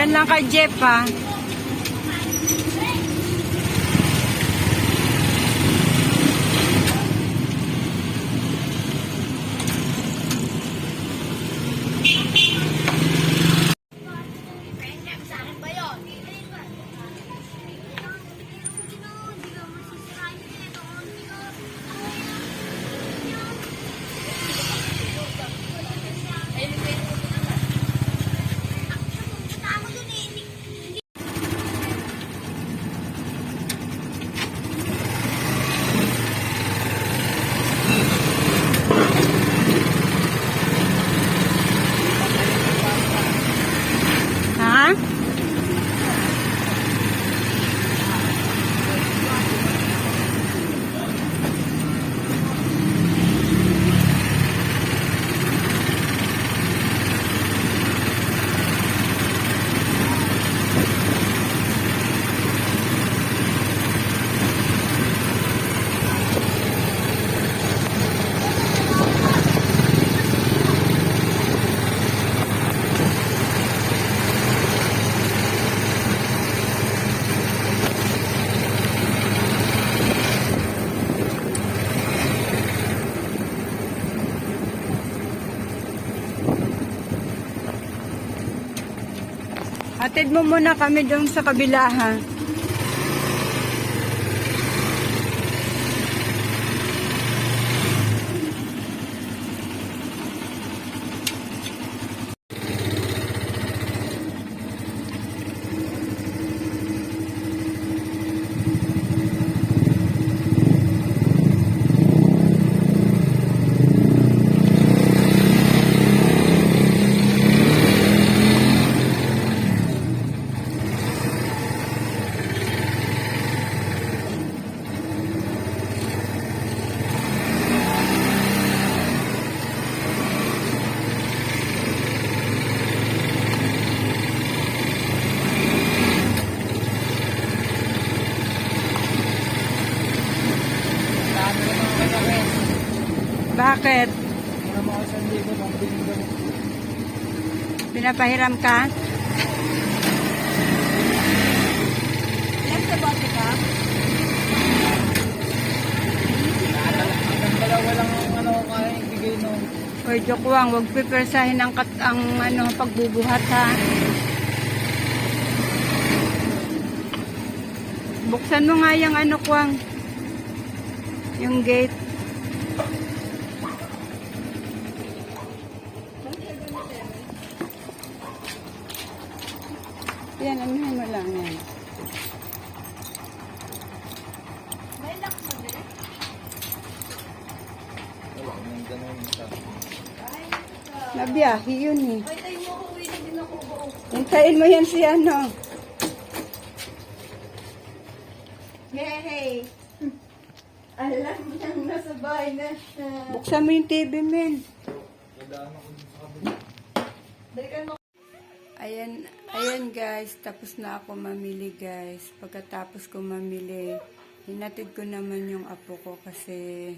Yan lang kay Jeff ha. Ha? Atid mo muna kami doon sa kabila ha. Bakit? Pinapahiram ka? Yan sa bote ka? Hanggang dalawa lang ang ano kaya ibigay no. Hoy, Jokwang, huwag pipersahin ang, kat ang ano, pagbubuhat ha. Buksan mo nga yung ano, Kwang. Yung gate. Yan, anuhin mo lang yan. May lock mo din. Wala nang ganun sa. Nabiyahe yun eh. Hoy, tayo mo uwi na din ako buo. Hintayin mo yan si ano. Hey! Alam mo nang nasa bahay na siya. Buksan mo yung TV, men. Dadaan ako dun sa kabila. Balikan mo. Ayan, ayan guys, tapos na ako mamili guys. Pagkatapos ko mamili, hinatid ko naman yung apo ko kasi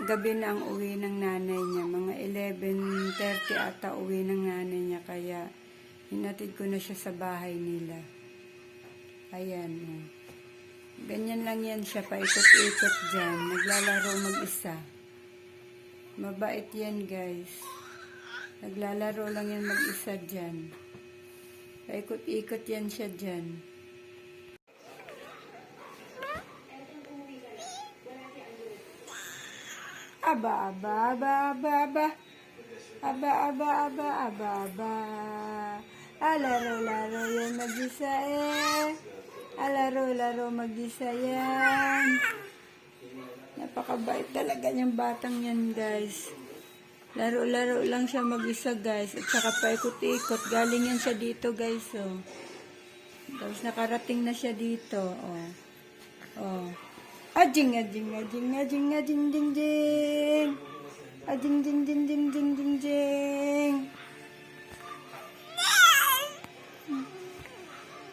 gabi na ang uwi ng nanay niya. Mga 11.30 ata uwi ng nanay niya kaya hinatid ko na siya sa bahay nila. Ayan. Ganyan lang yan siya, paikot-ikot dyan. Naglalaro mag-isa. Mabait yan guys. Naglalaro lang yan mag-isa dyan. Paikot-ikot yan siya dyan. Aba, aba, aba, aba, aba. Aba, aba, aba, aba, aba. Alaro-laro yan mag-isa eh. Alaro-laro mag-isa yan. Napakabait talaga niyang batang yan, guys. Laro-laro lang siya mag-isa, guys. At saka paikot-ikot. Galing yan siya dito, guys, oh. Tapos nakarating na siya dito, oh. Oh. Ajing, ajing, ajing, ajing, ajing, ding, ding. Ajing, ding, ding, ding, ding, ding, ding.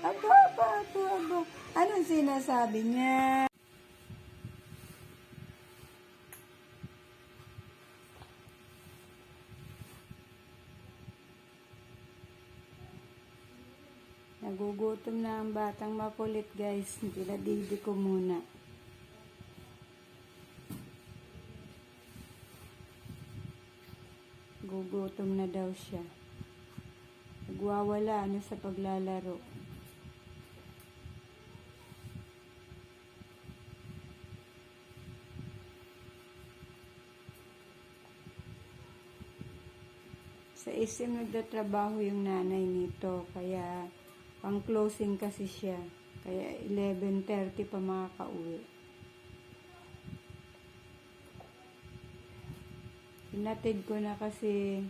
Aba, aba, aba, aba. Anong sinasabi niya? Nagugutom na ang batang makulit guys. Pinadidi ko muna. Gugutom na daw siya. Nagwawala na sa paglalaro. Sa SM nagtatrabaho yung nanay nito. Kaya pang closing kasi siya. Kaya 11.30 pa makakauwi. Hinatid ko na kasi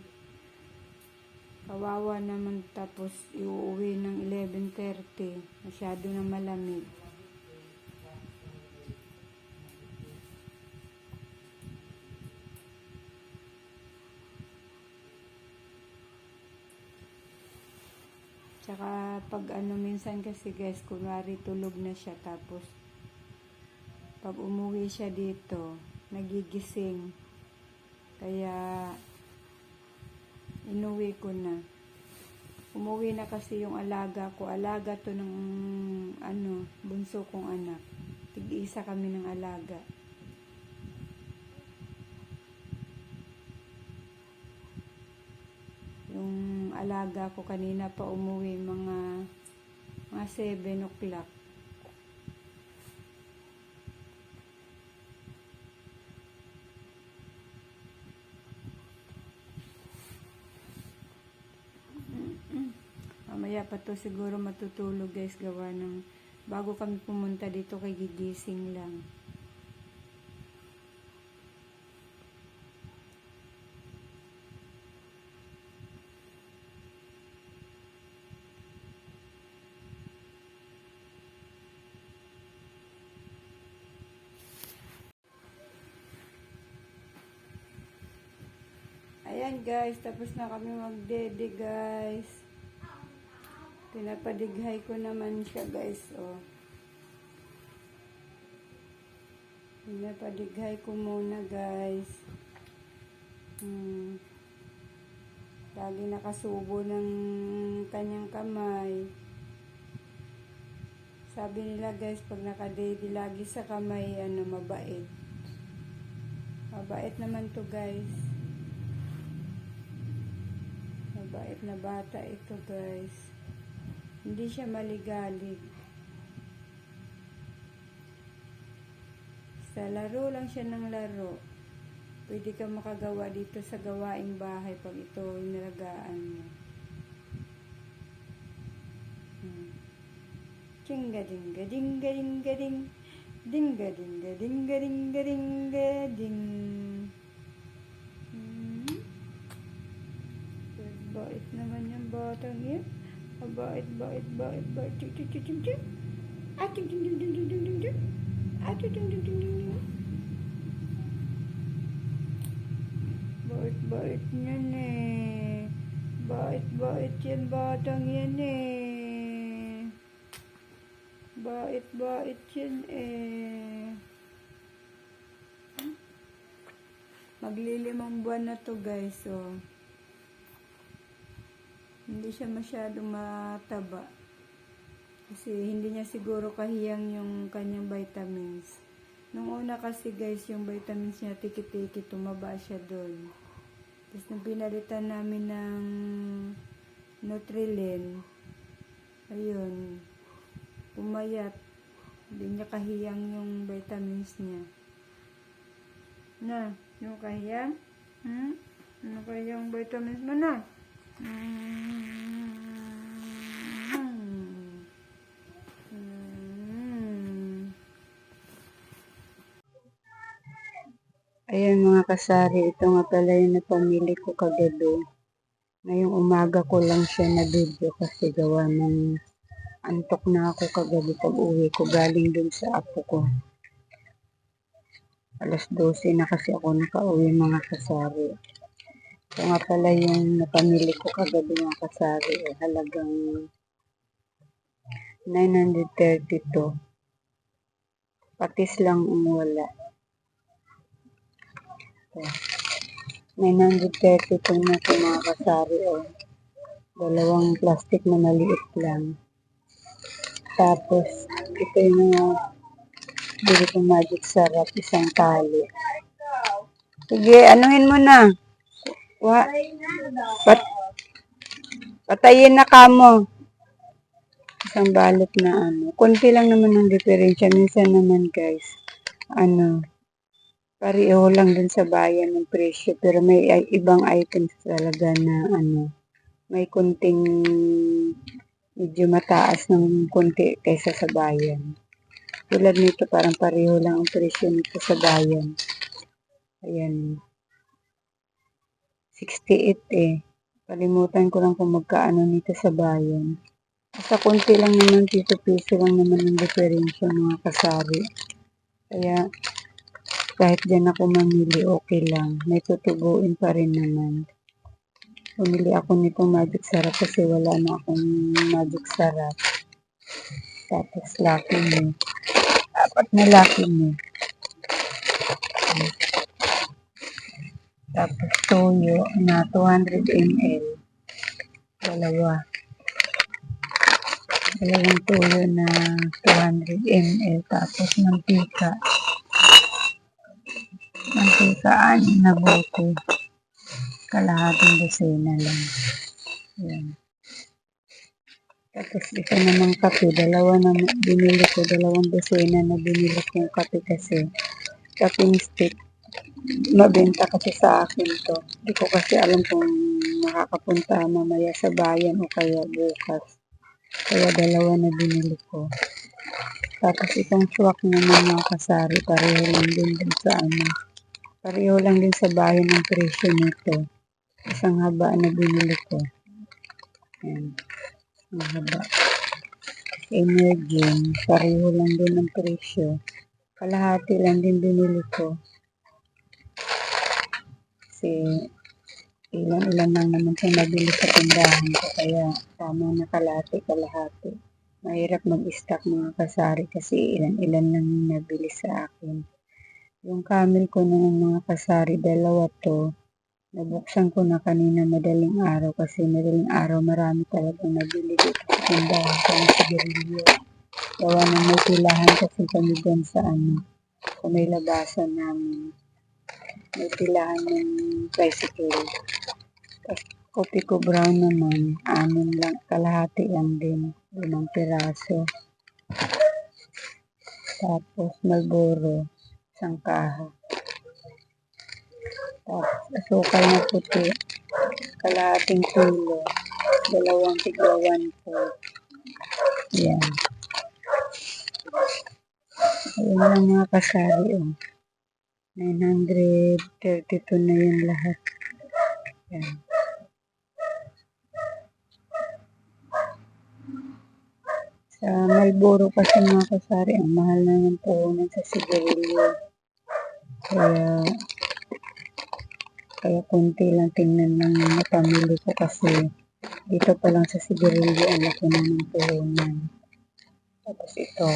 kawawa naman tapos iuwi ng 11.30. Masyado na malamig. Tsaka pag ano minsan kasi guys, kunwari tulog na siya tapos pag umuwi siya dito, nagigising. Kaya inuwi ko na. Umuwi na kasi yung alaga ko. Alaga to ng ano, bunso kong anak. Tig-isa kami ng alaga. Yung alaga ko kanina pa umuwi mga mga 7 o'clock. Mamaya pa to siguro matutulog guys gawa ng bago kami pumunta dito kay gigising lang. Ayan guys, tapos na kami magdede guys. Pinapadighay ko naman siya guys, oh. Pinapadighay ko muna guys. Hmm. Lagi nakasubo ng kanyang kamay. Sabi nila guys, pag nakadede lagi sa kamay, ano, mabait. Mabait naman to guys. Mabait na bata ito guys. Hindi siya maligalig. Sa laro lang siya ng laro. Pwede ka makagawa dito sa gawaing bahay pag ito inalagaan mo. Hmm. Chinga dinga dinga dinga ding. Dinga dinga dinga dinga dinga ding. Yung batang yan. Bait, bait, bait, bait. Chik, chik, chik, chik, chik. Ah, chik, chik, chik, chik, chik, chik, chik. Ah, chik, chik, chik, chik, chik, chik. Bait, bait niyan eh. Bait, bait yan batang yan eh. Bait, bait yan eh. Maglilimang buwan na to guys, oh. Hindi siya masyadong mataba. Kasi hindi niya siguro kahiyang yung kanyang vitamins. Nung una kasi guys, yung vitamins niya tiki-tiki, tumaba siya doon. Tapos nung pinalitan namin ng Nutrilin, ayun, pumayat. Hindi niya kahiyang yung vitamins niya. Na, yung kahiyang? Hmm? Ano kahiyang vitamins mo na? Ayan mga kasari, ito nga pala yung napamili ko kagabi. Ngayong umaga ko lang siya na video kasi gawa ng antok na ako kagabi pag uwi ko galing dun sa apo ko. Alas 12 na kasi ako nakauwi mga kasari. Ito nga pala yung napamili ko kagabi mga kasari. Eh, halagang 932. Patis lang ang wala. Ito. 932 na ito mga kasari. Oh. Dalawang plastic na maliit lang. Tapos, ito yung mga magic sarap, isang tali. Sige, anuhin mo na. Wa, pat, patayin na kamo. Isang balot na ano. Kunti lang naman ang diferensya. Minsan naman guys, ano, pareho lang dun sa bayan ng presyo. Pero may ay, ibang items talaga na ano, may kunting medyo mataas ng kunti kaysa sa bayan. Tulad nito, parang pareho lang ang presyo nito sa bayan. Ayan. 68 eh. Kalimutan ko lang kung magkaano nito sa bayan. Sa konti lang naman, piso-piso lang naman ang diferensya mga kasari. Kaya, kahit dyan ako mamili, okay lang. May tutubuin pa rin naman. Pumili ako nitong magic sarap kasi wala na akong magic sarap. Tapos lucky me. Apat na lucky me. Tapos toyo na 200 ml. Dalawa. Dalawang toyo na 200 ml. Tapos mantika. Mantika, anin na bote. Kalahating dosena lang. Yan. Tapos ito namang kape, dalawa na binili ko, dalawang dosena na binili kong kape kasi kaping stick mabenta kasi sa akin to. Hindi ko kasi alam kung makakapunta mamaya sa bayan o kaya bukas. Kaya dalawa na binili ko. Tapos itong swak naman mga kasari, pareho lang din din sa ano. Pareho lang din sa bayan ng presyo nito. Isang haba na binili ko. Ayan. Ang haba. Emerging, pareho lang din ang presyo. Kalahati lang din binili ko kasi ilan-ilan lang naman siya nabili sa tindahan ko kaya tama na kalahati. Mahirap mag-stock mga kasari kasi ilan-ilan lang nabili sa akin. Yung camel ko na ng mga kasari, dalawa to. Nabuksan ko na kanina madaling araw kasi madaling araw marami talagang nabili dito sa tindahan ko ng sigarilyo. Gawa ng may pilahan kasi kami sa ano, sa may labasan namin may pilahan ng tricycle. Tapos kopi ko brown naman, anin lang, kalahati lang din, limang piraso. Tapos Malboro, isang kaha. Tapos asukal na puti, kalahating kilo, dalawang tigwa one fourth. Yan. Ayun lang mga kasari, oh. 932 na yun lahat. Yan. Sa Malboro kasi mga kasari, ang mahal na ng puhunan sa sigarilyo. Kaya, kaya kunti lang tingnan yung napamili ko kasi dito pa lang sa sigarilyo ang laki na ng puhunan. Tapos ito,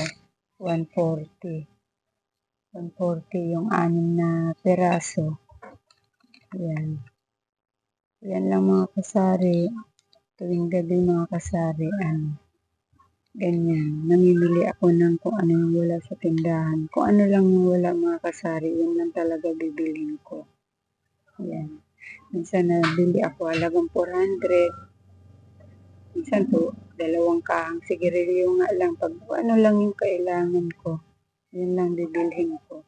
140. 140 yung anim na peraso. Yan. Yan lang mga kasari. Tuwing gabi mga kasari, ano, ganyan. Namimili ako ng kung ano yung wala sa tindahan. Kung ano lang yung wala mga kasari, yun lang talaga bibilin ko. Yan. Minsan nabili ako halagang 400. Minsan to, dalawang kahang sigarilyo nga lang. Pag ano lang yung kailangan ko. Yun lang bibilhin ko.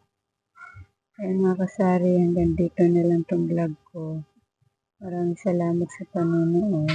Ayun mga kasari, hanggang dito na lang tong vlog ko. Maraming salamat sa panonood.